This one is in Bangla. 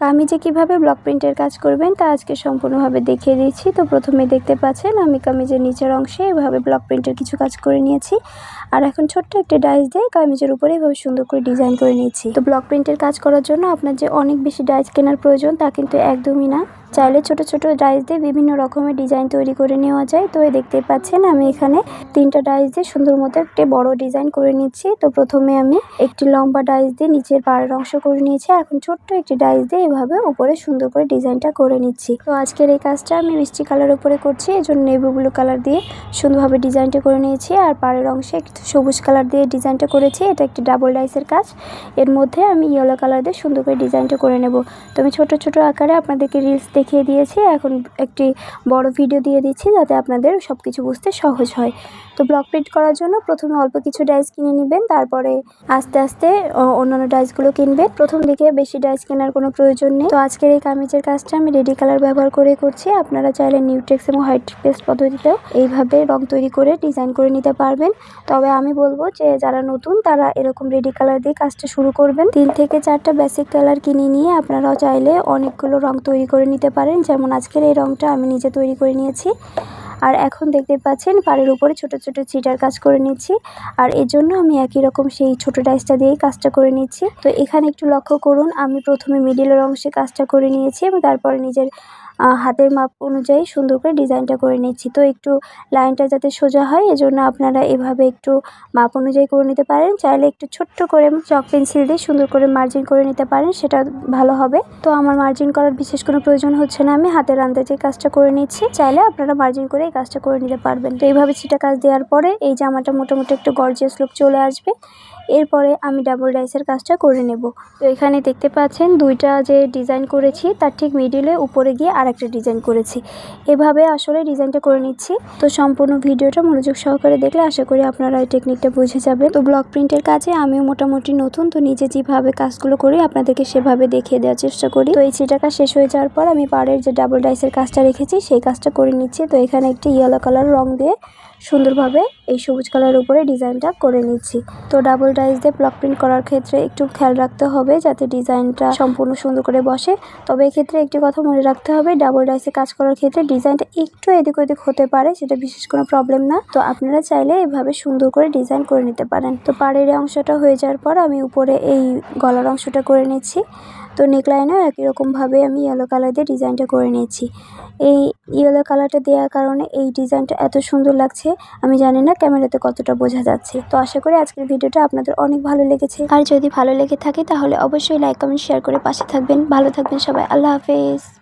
কামিজে কীভাবে ব্লক প্রিন্টের কাজ করবেন তা আজকে সম্পূর্ণভাবে দেখিয়ে দিচ্ছি তো প্রথমে দেখতে পাচ্ছেন, আমি কামিজের নিচের অংশে এভাবে ব্লক প্রিন্টের কিছু কাজ করে নিয়েছি। আর এখন ছোট্ট একটি ডাইস দিয়ে কামিজের উপরে এভাবে সুন্দর করে ডিজাইন করে নিয়েছি। তো ব্লক প্রিন্টের কাজ করার জন্য আপনার যে অনেক বেশি ডাইস কেনার প্রয়োজন তা কিন্তু একদমই না। চাইলে ছোট ছোট ডাইস দিয়ে বিভিন্ন রকমের ডিজাইন তৈরি করে নেওয়া যায়। তো দেখতে পাচ্ছেন, আমি এখানে তিনটা ডাইস দিয়ে সুন্দর মতো একটি বড় ডিজাইন করে নিচ্ছি। তো প্রথমে আমি একটি লম্বা ডাইস দিয়ে নিচের পাড়ের অংশ করে নিয়েছি। এখন ছোট্ট একটি ডাইস দিয়ে এভাবে উপরে সুন্দর করে ডিজাইনটা করে নিচ্ছি। তো আজকের এই কাজটা আমি মিষ্টি কালার উপরে করছি এই জন্য নেভি ব্লু কালার দিয়ে সুন্দরভাবে ডিজাইনটা করে নিয়েছি। আর পাড়ের অংশে একটু সবুজ কালার দিয়ে ডিজাইনটা করেছি, এটা একটি ডাবল ডাইসের কাজ। এর মধ্যে আমি ইয়েলো কালার দিয়ে সুন্দর করে ডিজাইনটা করে নেব। তো আমি ছোট ছোট আকারে আপনাদেরকে রিলস দেখিয়ে দিয়েছি। এখন একটি বড় ভিডিও দিয়ে দিচ্ছি যাতে আপনাদের সব কিছু বুঝতে সহজ হয়। তো ব্লক প্রিন্ট করার জন্য প্রথমে অল্প কিছু ডাইস কিনে নেবেন, তারপরে আস্তে আস্তে অন্যান্য ডাইসগুলো কিনবেন। প্রথম দিকে বেশি ডাইস কেনার কোনো প্রয়োজন নেই। তো আজকের এই কামিজের কাজটা আমি রেডি কালার ব্যবহার করে করছি। আপনারা চাইলে নিউটেক্স এবং হোয়াইট পেস্ট পদ্ধতিতেও এইভাবে রং তৈরি করে ডিজাইন করে নিতে পারবেন। তবে আমি বলব যে যারা নতুন, তারা এরকম রেডি কালার দিয়ে কাজটা শুরু করবেন। তিন থেকে চারটা বেসিক কালার কিনে নিয়ে আপনারাও চাইলে অনেকগুলো রং তৈরি করে নিতে পারেন। যেমন আজকের এই রঙটা আমি নিজে তৈরি করে নিয়েছি। আর এখন দেখতে পাচ্ছেন পাড়ের উপরে ছোট ছোট চিটার কাজ করে নিচ্ছি। আর এর জন্য আমি একই রকম সেই ছোট ডাইসটা দিয়েই কাজটা করে নিচ্ছি। তো এখানে একটু লক্ষ্য করুন, আমি প্রথমে মিডিলের অংশে কাজটা করে নিয়েছি এবং তারপরে নিজের হাতের মাপ অনুযায়ী সুন্দর করে ডিজাইনটা করে নিচ্ছি। তো একটু লাইনটা যাতে সোজা হয়, এজন্য আপনারা এভাবে একটু মাপ অনুযায়ী করে নিতে পারেন। চাইলে একটু ছোট্ট করে চক পেন্সিল দিয়ে সুন্দর করে মার্জিন করে নিতে পারেন, সেটা ভালো হবে। তো আমার মার্জিন করার বিশেষ কোনো প্রয়োজন হচ্ছে না, আমি হাতের আন্দাজে কাজটা করে নিচ্ছি। চাইলে আপনারা মার্জিন করে এই কাজটা করে নিতে পারবেন। তো এইভাবে ছিটা কাজ দেওয়ার পরে এই জামাটা মোটামুটি একটু গর্জিয়াস লুক চলে আসবে। এরপরে আমি ডাবল ডাইসের কাজটা করে নেব। তো এখানে দেখতে পাচ্ছেন দুইটা যে ডিজাইন করেছি, তার ঠিক মিডিলে উপরে গিয়ে আরেকটা ডিজাইন করেছি। এভাবে আসলে ডিজাইনটা করে নিচ্ছি। তো সম্পূর্ণ ভিডিওটা মনোযোগ সহকারে দেখলে আশা করি আপনারা এই টেকনিকটা বুঝে যাবে তো ব্লক প্রিন্টের কাজে আমিও মোটামুটি নতুন, তো নিজে যেভাবে কাজগুলো করি আপনাদেরকে সেভাবে দেখিয়ে দেওয়ার চেষ্টা করি। তো এই চিটাকা শেষ হয়ে যাওয়ার পর আমি পাড়ের যে ডাবল ডাইসের কাজটা রেখেছি, সেই কাজটা করে নিচ্ছি। তো এখানে একটি ইয়েলো কালার রং দিয়ে সুন্দরভাবে এই সবুজ কালার উপরে ডিজাইনটা করে নিচ্ছি। তো ডাবল ডাইস দিয়ে ব্লক প্রিন্ট করার ক্ষেত্রে একটু খেয়াল রাখতে হবে যাতে ডিজাইনটা সম্পূর্ণ সুন্দর করে বসে। তবে এক্ষেত্রে একটি কথা মনে রাখতে হবে ডাবল ডাইসে কাজ করার ক্ষেত্রে ডিজাইনটা একটু এদিক ওদিক হতে পারে, সেটা বিশেষ কোনো প্রবলেম না। তো আপনারা চাইলে এভাবে সুন্দর করে ডিজাইন করে নিতে পারেন। তো পাড়ের অংশটা হয়ে যাওয়ার পর আমি উপরে এই গলার অংশটা করে নিচ্ছি। তো নেকলাইনেও একই রকমভাবে আমি ইয়েলো কালার দিয়ে ডিজাইনটা করে নিয়েছি। এই ইয়েলো কালারটা দেওয়ার কারণে এই ডিজাইনটা এত সুন্দর লাগছে আমি জানি না ক্যামেরাতে কতটা বোঝা যাচ্ছে। তো আশা করি আজকের ভিডিওটা আপনাদের অনেক ভালো লেগেছে। আর যদি ভালো লেগে থাকে তাহলে অবশ্যই লাইক, কমেন্ট, শেয়ার করে পাশে থাকবেন। ভালো থাকবেন সবাই। আল্লাহ হাফেজ।